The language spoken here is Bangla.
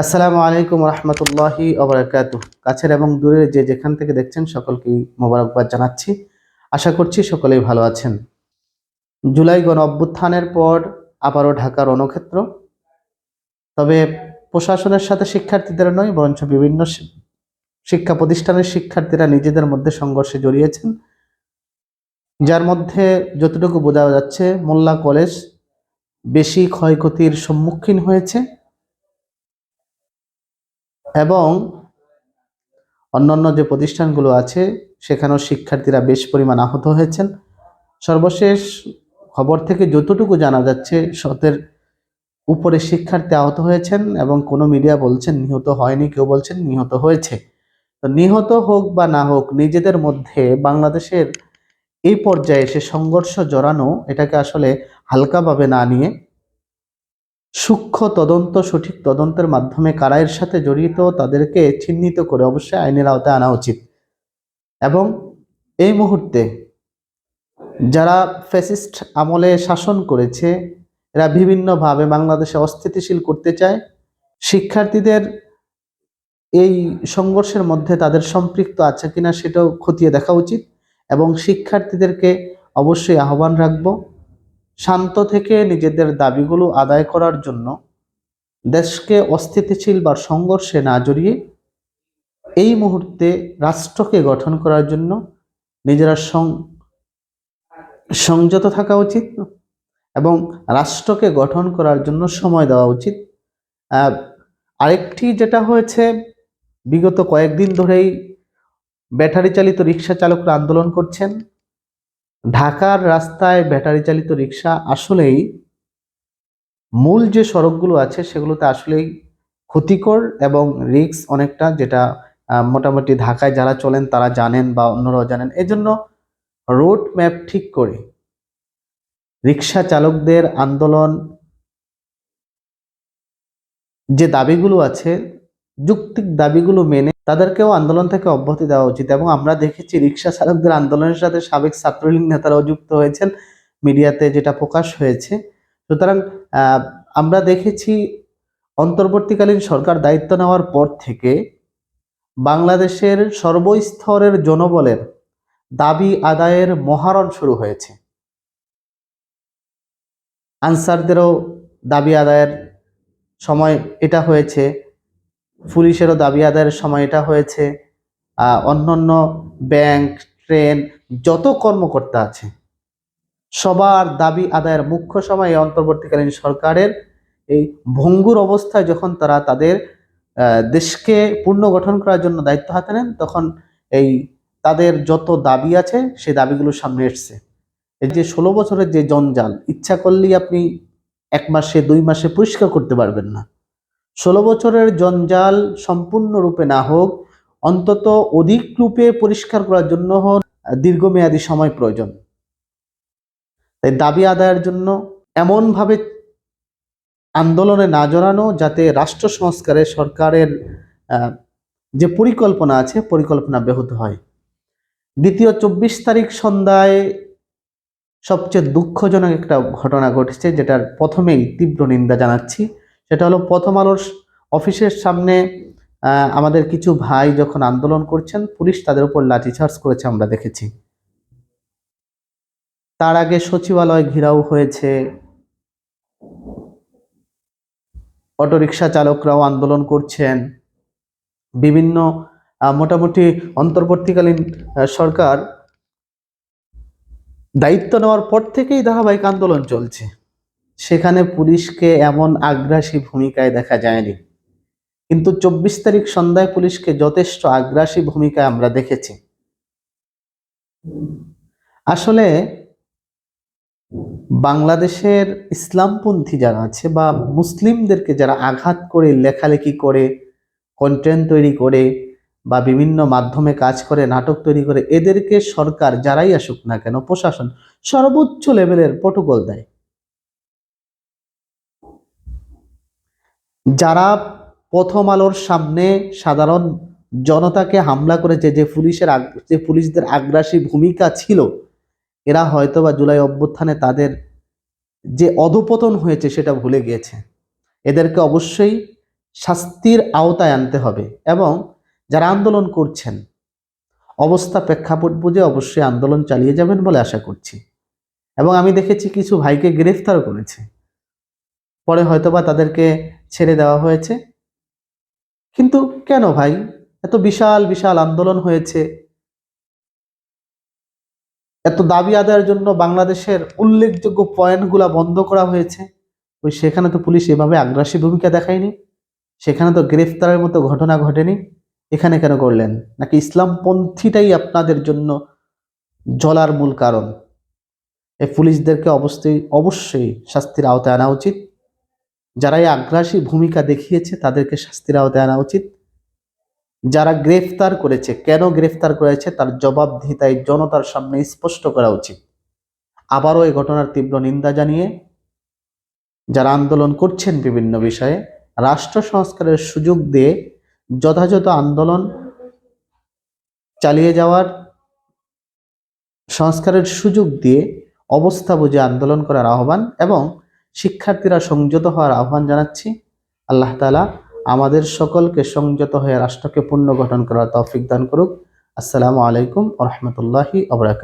আসসালামু আলাইকুম রহমতুল্লাহি ওবরাকাতু কাছের এবং দূরের যে যেখান থেকে দেখছেন সকলকেই মোবারকবাদ জানাচ্ছি। আশা করছি সকলেই ভালো আছেন। জুলাই গণ অভ্যুত্থানের পর আবারও ঢাকার রণক্ষেত্র। তবে প্রশাসনের সাথে শিক্ষার্থীদের নয়, বরঞ্চ বিভিন্ন শিক্ষা প্রতিষ্ঠানের শিক্ষার্থীরা নিজেদের মধ্যে সংঘর্ষে জড়িয়েছেন। যার মধ্যে যতটুকু বোঝা যাচ্ছে, মোল্লা কলেজ বেশি ক্ষয়ক্ষতির সম্মুখীন হয়েছে। এবং অন্যান্য যে প্রতিষ্ঠানগুলো আছে, সেখানেও শিক্ষার্থীরা বেশ পরিমাণ আহত হয়েছেন। সর্বশেষ খবর থেকে যতটুকু জানা যাচ্ছে, শতের উপরে শিক্ষার্থী আহত হয়েছেন এবং কোনো মিডিয়া বলছেন নিহত হয়নি, কেউ বলছেন নিহত হয়েছে। তো নিহত হোক বা না হোক, নিজেদের মধ্যে বাংলাদেশের এই পর্যায়ে এসে সংঘর্ষ জড়ানো, এটাকে আসলে হালকাভাবে না নিয়ে সূক্ষ্ম তদন্ত, সঠিক তদন্তের মাধ্যমে কারা এর সাথে জড়িত তাদেরকে চিহ্নিত করে অবশ্যই আইনের আওতায় আনা উচিত। এবং এই মুহূর্তে যারা ফ্যাসিস্ট আমলে শাসন করেছে, এরা বিভিন্নভাবে বাংলাদেশে অস্থিতিশীল করতে চায়। শিক্ষার্থীদের এই সংঘর্ষের মধ্যে তাদের সম্পৃক্ত আছে কিনা সেটাও খতিয়ে দেখা উচিত। এবং শিক্ষার্থীদেরকে অবশ্যই আহ্বান রাখব। শান্ত থেকে নিজেদের দাবিগুলো আদায় করার জন্য দেশকে অস্থিতিশীল বা সংঘর্ষে না জড়িয়ে এই মুহূর্তে রাষ্ট্রকে গঠন করার জন্য নিজেরা সংযত থাকা উচিত এবং রাষ্ট্রকে গঠন করার জন্য সময় দেওয়া উচিত। আরেকটি যেটা হয়েছে, বিগত কয়েকদিন ধরেই ব্যাটারি চালিত রিক্সা চালকরা আন্দোলন করছেন। ঢাকার রাস্তায় ব্যাটারি চালিত রিক্সা আসলেই মূল যে সড়কগুলো আছে সেগুলোতে আসলেই ক্ষতিকর এবং রিক্স অনেকটা যেটা মোটামুটি ঢাকায় যারা চলেন তারা জানেন বা অন্যরাও জানেন। এজন্য রোড ম্যাপ ঠিক করে রিক্সা চালকদের আন্দোলন যে দাবিগুলো আছে যুক্তিক দাবিগুলো মেনে তাদেরকেও আন্দোলন থেকে অব্যাহতি দেওয়া উচিত এবং আমরা দেখেছি রিক্সা চালকদের আন্দোলনের সাথে সাবেক ছাত্রলীগ নেতারাও যুক্ত হয়েছেন, মিডিয়াতে যেটা প্রকাশ হয়েছে। সুতরাং আমরা দেখেছি অন্তর্বর্তীকালীন সরকার দায়িত্ব নেওয়ার পর থেকে বাংলাদেশের সর্বস্তরের জনবলের দাবি আদায়ের মহারণ শুরু হয়েছে। আনসারদেরও দাবি আদায়ের সময় এটা হয়েছে। পুলিশেরও দাবি আদায়ের সময় এটা হয়েছে। অন্যান্য ব্যাংক, ট্রেন, যত কর্মকর্তা আছে, সবার দাবি আদায়ের মুখ্য সময় অন্তর্বর্তীকালীন সরকারের। এই ভঙ্গুর অবস্থায় যখন তারা তাদের দেশকে পুনর্গঠন করার জন্য দায়িত্ব হাতে নেন, তখন এই তাদের যত দাবি আছে, সেই দাবিগুলো সামনে এসছে। এই যে ষোলো বছরের যে জঞ্জাল, ইচ্ছা করলেই আপনি এক মাসে, দুই মাসে পরিষ্কার করতে পারবেন না। ষোলো বছরের জঞ্জাল সম্পূর্ণরূপে না হোক, অন্তত অধিক রূপে পরিষ্কার করার জন্য দীর্ঘমেয়াদী সময় প্রয়োজন। তাই দাবি আদায়ের জন্য এমনভাবে আন্দোলনে না জড়ানো, যাতে রাষ্ট্র সংস্কারে সরকারের যে পরিকল্পনা আছে, পরিকল্পনা ব্যাহত হয়। দ্বিতীয় চব্বিশ তারিখ সন্ধ্যায় সবচেয়ে দুঃখজনক একটা ঘটনা ঘটেছে, যেটার প্রথমেই তীব্র নিন্দা জানাচ্ছি। সেটা হলো প্রথম আলোর অফিসের সামনে আমাদের কিছু ভাই যখন আন্দোলন করছেন, পুলিশ তাদের উপর লাঠিচার্জ করেছে আমরা দেখেছি। তার আগে সচিবালয় ঘেরাও হয়েছে। অটোরিকশা চালকরাও আন্দোলন করছেন। বিভিন্ন মোটামুটি অন্তর্বর্তীকালীন সরকার দায়িত্ব নেওয়ার পর থেকেই ধারাবাহিক আন্দোলন চলছে। সেখানে পুলিশকে এমন আগ্রাসী ভূমিকায় দেখা যায়নি। কিন্তু চব্বিশ তারিখ সন্ধ্যায় পুলিশকে যথেষ্ট আগ্রাসী ভূমিকায় আমরা দেখেছি। আসলে বাংলাদেশের ইসলামপন্থী যারা আছে বা মুসলিমদেরকে যারা আঘাত করে, লেখালেখি করে কন্টেন্ট তৈরি করে বা বিভিন্ন মাধ্যমে কাজ করে, নাটক তৈরি করে, এদেরকে সরকার যারাই আসুক না কেন, প্রশাসন সর্বোচ্চ লেভেলের প্রটোকল দেয়। যারা প্রথম আলোর সামনে সাধারণ জনতাকে হামলা করেছে, যে পুলিশের যে পুলিশদের আগ্রাসী ভূমিকা ছিল, এরা হয়তো বা জুলাই অভ্যুত্থানে তাদের যে অধপতন হয়েছে সেটা ভুলে গিয়েছে। এদেরকে অবশ্যই শাস্তির আওতায় আনতে হবে এবং যারা আন্দোলন করছেন, অবস্থা প্রেক্ষাপট বুঝে অবশ্যই আন্দোলন চালিয়ে যাবেন বলে আশা করছি। এবং আমি দেখেছি কিছু ভাইকে গ্রেফতার করেছে। পরে হয়তোবা তাদেরকে ছেড়ে দেওয়া হয়েছে। কিন্তু কেন ভাই? এত বিশাল বিশাল আন্দোলন হয়েছে। এত দাবি আদায়ের জন্য বাংলাদেশের উল্লেখযোগ্য পয়েন্টগুলা বন্ধ করা হয়েছে। ওই সেখানে তো পুলিশ এভাবে আগ্রাসী ভূমিকা দেখায়নি। সেখানে তো গ্রেফতারের মতো ঘটনা ঘটেনি। এখানে কেন করলেন? নাকি ইসলামপন্থীটাই আপনাদের জন্য জলার মূল কারণ? এই পুলিশদেরকে অবশ্যই অবশ্যই শাস্তির আওতায় আনা উচিত। যারা এই আগ্রাসী ভূমিকা দেখিয়েছে, তাদেরকে শাস্তির আওতায় আনা উচিত। যারা গ্রেফতার করেছে, কেন গ্রেফতার করেছে, তার জবাবদিহিতাই জনতার সামনে স্পষ্ট করা উচিত। আবারও এই ঘটনার তীব্র নিন্দা জানিয়ে যারা আন্দোলন করছেন বিভিন্ন বিষয়ে, রাষ্ট্র সংস্কারের সুযোগ দিয়ে যথাযথ আন্দোলন চালিয়ে যাওয়ার সংস্কারের সুযোগ দিয়ে অবস্থা বুঝে আন্দোলন করার আহ্বান এবং শিক্ষার্থীরা সংযত হওয়ার আহ্বান জানাচ্ছি। আল্লাহ তালা আমাদের সকলকে সংযত হয়ে রাষ্ট্রকে পুনর্গঠন করার তৌফিক দান করুক। আসসালামু আলাইকুম রহমতুল্লাহি আবরাকাত